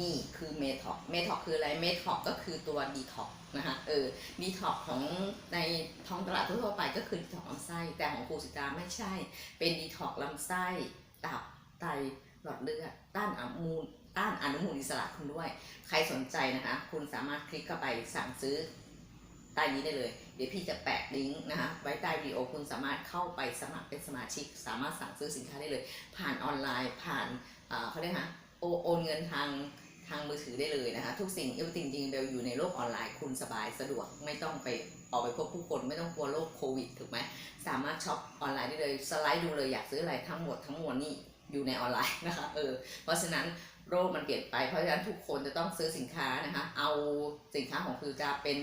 นี่คือเมท็อกเมท็อกคืออะไรเมท็อกก็คือตัวดีท็อกนะคะเออดีท็อกของในท้องตลาดทั่วไปก็คือดีท็อกลำไส้แต่ของครูสิตาไม่ใช่ เป็นดีท็อกลำไส้ตับไตหลอดเลือดต้านอนุมูลต้านอนุมูลอิสระคุณด้วย ใครสนใจนะคะ คุณสามารถคลิกเข้าไปสั่งซื้อใต้นี้ได้เลย เดี๋ยวพี่จะแปะลิงก์นะคะไว้ใต้วิดีโอคุณสามารถเข้าไปสมัครเป็นสมาชิก สามารถสั่งซื้อสินค้าได้เลย ผ่านออนไลน์ผ่านเขาเรียกนะโอนเงินทาง ทางมือถือได้เลยนะคะ ทุกสิ่งทุกสิ่งจริงๆเบลอยู่ในโลกออนไลน์คุณสบายสะดวกไม่ต้องไปออกไปพบผู้คนไม่ต้องกลัวโรคโควิดถูกไหมสามารถช็อปออนไลน์ได้เลยสไลด์ดูเลยอยากซื้ออะไรทั้งหมดทั้งมวลนี่อยู่ในออนไลน์นะคะเออเพราะฉะนั้นโลกมันเปลี่ยนไปเพราะฉะนั้นทุกคนจะต้องซื้อสินค้านะคะ เอาสินค้าของคือจะเป็น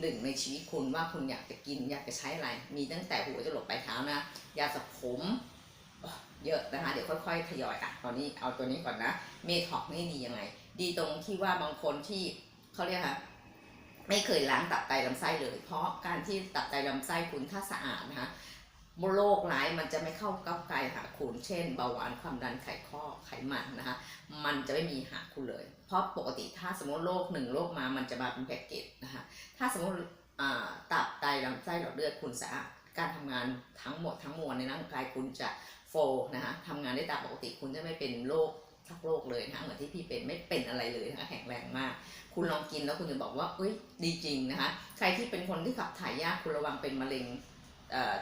หนึ่งในชีวิตคุณว่าคุณอยากจะกินอยากจะใช้อะไร มีตั้งแต่หัวจรดปลายเท้านะยาสระผม เยอะนะคะ เดี๋ยวค่อยๆทยอยอะตอนนี้เอาตัวนี้ก่อนนะ เมท็อกนี่ดียังไง ดีตรงที่ว่าบางคนที่เขาเรียกค่ะไม่เคยล้างตับไตลำไส้เลย เพราะการที่ตับไตลำไส้คุณถ้าสะอาดนะคะโรคร้ายมันจะไม่เข้าก้าไกลหาคุณเช่นเบาหวานความดันไขข้อไขมันนะคะมันจะไม่มีหาคุณเลย เพราะปกติถ้าสมมติโรคหนึ่งโรคมามันจะมาเป็นแพ็กเกจนะคะถ้าสมมติตับไตลำไส้หลอดเลือดคุณสะอาดการทำงานทั้งหมดทั้งมวลในร่างกายคุณจะ โฟนะคะทำงานได้ตามปกติคุณจะไม่เป็นโรคทักโรคเลยนะคะเหมือนที่พี่เป็นไม่เป็นอะไรเลยนะคะแข็งแรงมาก คุณลองกินแล้วคุณจะบอกว่าเอ้ยดีจริงนะคะ ใครที่เป็นคนที่ขับถ่ายยากคุณระวังเป็นมะเร็ง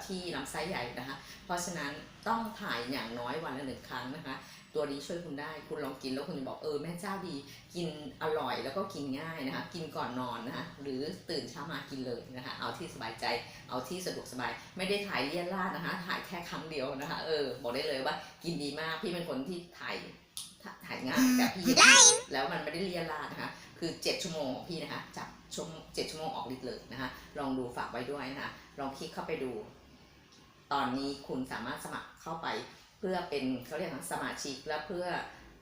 ที่ลำไส้ใหญ่นะคะ เพราะฉะนั้นต้องถ่ายอย่างน้อยวันละหนึ่งครั้งนะคะ ตัวนี้ช่วยคุณได้คุณลองกินแล้วคุณจะบอกเออแม่เจ้าดี กินอร่อยแล้วก็กินง่ายนะคะ กินก่อนนอนนะคะหรือตื่นเช้ามากินเลยนะคะ เอาที่สบายใจเอาที่สะดวกสบาย ไม่ได้ถ่ายเลี่ยนลาดนะคะ ถ่ายแค่ครั้งเดียวนะคะ เออบอกได้เลยว่ากินดีมากพี่เป็นคนที่ถ่ายถ่าถ่ายง่ายแต่พี่แล้วมันไม่ได้เลี่ยนลาดนะคะ คือ 7 ชั่วโมงของพี่นะคะจับชั่วงเจ็ดชั่วโมงออกฤทธิ์เลยนะคะลองดูฝากไว้ด้วยนะคะลองคลิกเข้าไปดู ตอนนี้คุณสามารถสมัครเข้าไป เพื่อเป็นเขาเรียกว่าสมาชิกและเพื่อ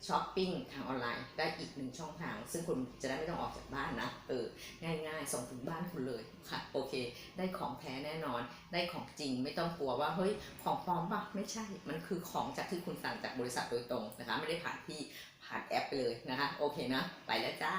ช้อปปิ้งทางออนไลน์ได้อีกหนึ่งช่องทาง ซึ่งคุณจะได้ไม่ต้องออกจากบ้านนะ เออ ง่ายๆ ส่งถึงบ้านคุณเลยค่ะ โอเค ได้ของแท้แน่นอน ได้ของจริงไม่ต้องกลัวว่าเฮ้ยของปลอมปะไม่ใช่ มันคือของจากที่คุณสั่งจากบริษัทโดยตรงนะคะ ไม่ได้ผ่านที่ผ่าน ไปเลยนะคะ โอเคนะ ไปแล้วจ้า